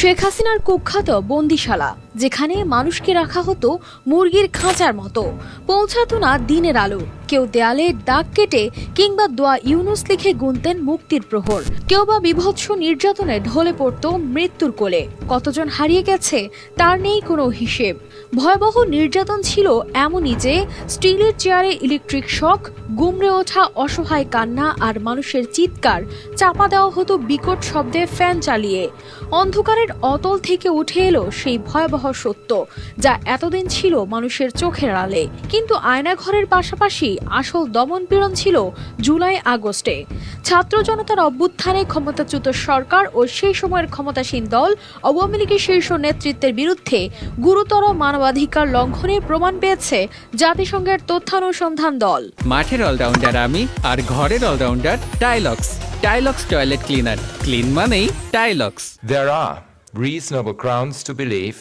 শেখ হাসিনার কুখ্যাত বন্দিশালা, যেখানে মানুষকে রাখা হতো মুরগির খাঁচার মতো। পৌঁছাতো না দিনের আলো। কেউ দেয়ালে দাগ কেটে কিংবা দোয়া ইউনুস লিখে গুনতেন মুক্তির প্রহর। কেউ বা বিভৎস নির্যাতনে ঢলে পড়ত মৃত্যুর কোলে। কতজন হারিয়ে গেছে, তার নেই কোনো হিসেব। ভয়াবহ নির্যাতন ছিল এমনই যে, স্টিলের চেয়ারে ইলেকট্রিক শক গুমড়ে ওঠা অসহায় কান্না আর মানুষের চিৎকার চাপা দেওয়া হতো বিকট শব্দে ফ্যান চালিয়ে। অন্ধকারের অতল থেকে উঠে এলো সেই ভয়াবহ সত্য, যা এতদিন ছিল মানুষের চোখের আড়ালে। কিন্তু আয়নাঘরের পাশাপাশি আসল দমন পীড়ন ছিল জুলাই আগস্টে। ছাত্র জনতার অভ্যুত্থানে ক্ষমতাচ্যুত সরকার ও সেই সময়ের ক্ষমতাসীন দল আওয়ামী লীগের শীর্ষ নেতৃত্বের বিরুদ্ধে গুরুতর মানবাধিকার লঙ্ঘনের প্রমাণ পেয়েছে জাতিসংঘের তথ্যানুসন্ধান দল। মাঠের অলরাউন্ডার আমি আর ঘরের allrounder Tylox. Tylox toilet cleaner. Clean মানেই Tylox. There are reasonable grounds to believe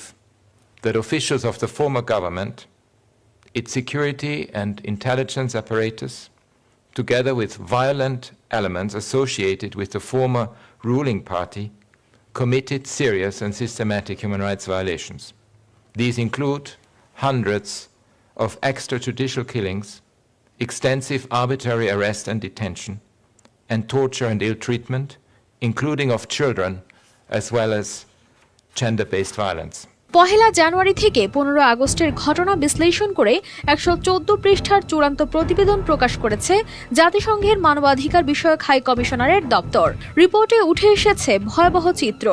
that officials of the former government, its security and intelligence apparatus, together with violent elements associated with the former ruling party, committed serious and systematic human rights violations. These include hundreds of extrajudicial killings, extensive arbitrary arrest and detention, and torture and ill treatment, including of children, as well as gender based violence. পহেলা January থেকে পনেরো আগস্টের ঘটনা বিশ্লেষণ করে একশো চোদ্দ পৃষ্ঠার চূড়ান্ত প্রতিবেদন প্রকাশ করেছে জাতিসংঘের মানবাধিকার বিষয়ক হাই কমিশনারের দপ্তর। রিপোর্টে উঠে এসেছে ভয়াবহ চিত্র।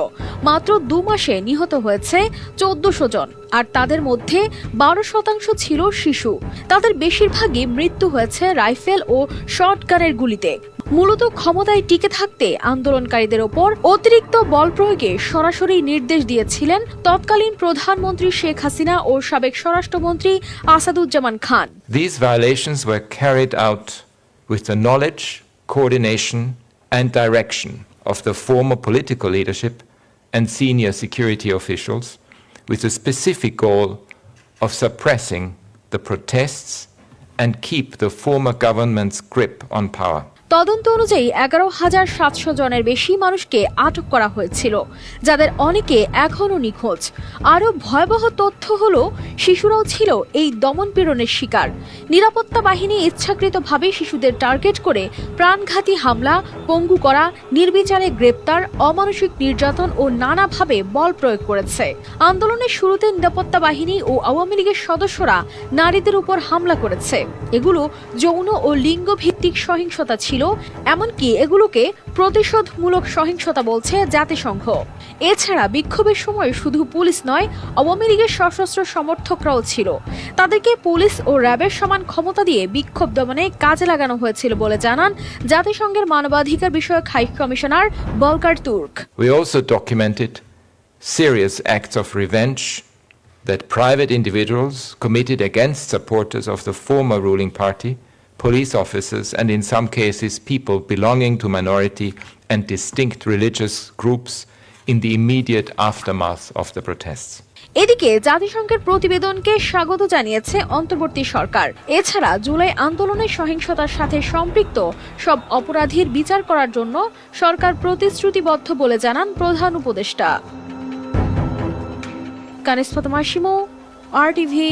মাত্র দু মাসে নিহত হয়েছে চোদ্দশো জন, আর তাদের মধ্যে বারো শতাংশ ছিল শিশু। তাদের বেশিরভাগই মৃত্যু হয়েছে রাইফেল ও শর্টগানের গুলিতে। মূলত ক্ষমতায় টিকে থাকতে আন্দোলনকারীদের ওপর অতিরিক্ত বল প্রয়োগে সরাসরি নির্দেশ দিয়েছিলেন তৎকালীন প্রধানমন্ত্রী শেখ হাসিনা ও সাবেক স্বরাষ্ট্রমন্ত্রী Asaduzzaman Khan These violations were carried out with the knowledge, coordination, and direction of the former political leadership and senior security officials, with the specific goal of suppressing the protests and keep the former government's grip on power. তদন্ত অনুযায়ী এগারো হাজার সাতশো জনের বেশি মানুষকে আটক করা হয়েছিল, যাদের অনেকে এখনও নিখোঁজ। আরও ভয়াবহ তথ্য হল, শিশুরাও ছিল এই দমন পীড়নের শিকার। নিরাপত্তা বাহিনী ইচ্ছাকৃতভাবে শিশুদের টার্গেট করে প্রাণঘাতী হামলা, পঙ্গু করা, নির্বিচারে গ্রেপ্তার, অমানসিক নির্যাতন ও নানাভাবে বল প্রয়োগ করেছে। আন্দোলনের শুরুতে নিরাপত্তা বাহিনী ও আওয়ামী লীগের সদস্যরা নারীদের উপর হামলা করেছে। এগুলো যৌন ও লিঙ্গ ভিত্তিক সহিংসতা ছিল এমনকি এগুলোকে প্রতিশোধমূলক সহিংসতা বলছে জাতিসংঘ। এছাড়া বিক্ষোভের সময় শুধু পুলিশ নয় আওয়ামী লীগের সশস্ত্র সমর্থকরাও ছিল। তাদেরকে পুলিশ ও র্যাবের সমান ক্ষমতা দিয়ে বিক্ষোভ দমনে কাজে লাগানো হয়েছিল বলে জানান জাতিসংঘের মানবাধিকার বিষয়ক high commissioner Volker Turk. Serious acts of revenge that private individuals committed against supporters of the former ruling party, police officers, and in some cases people belonging to minority and distinct religious groups in the immediate aftermath of the protests. এদিকে জাতিসংঘের প্রতিবেদনকে স্বাগত জানিয়েছে অন্তর্বর্তী সরকার এছাড়া জুলাই আন্দোলনের সহিংসতার সাথে সম্পৃক্ত সব অপরাধীর বিচার করার জন্য সরকার প্রতিশ্রুতিবদ্ধ বলে জানান প্রধান উপদেষ্টা কানিস ফাতেমা আর টিভি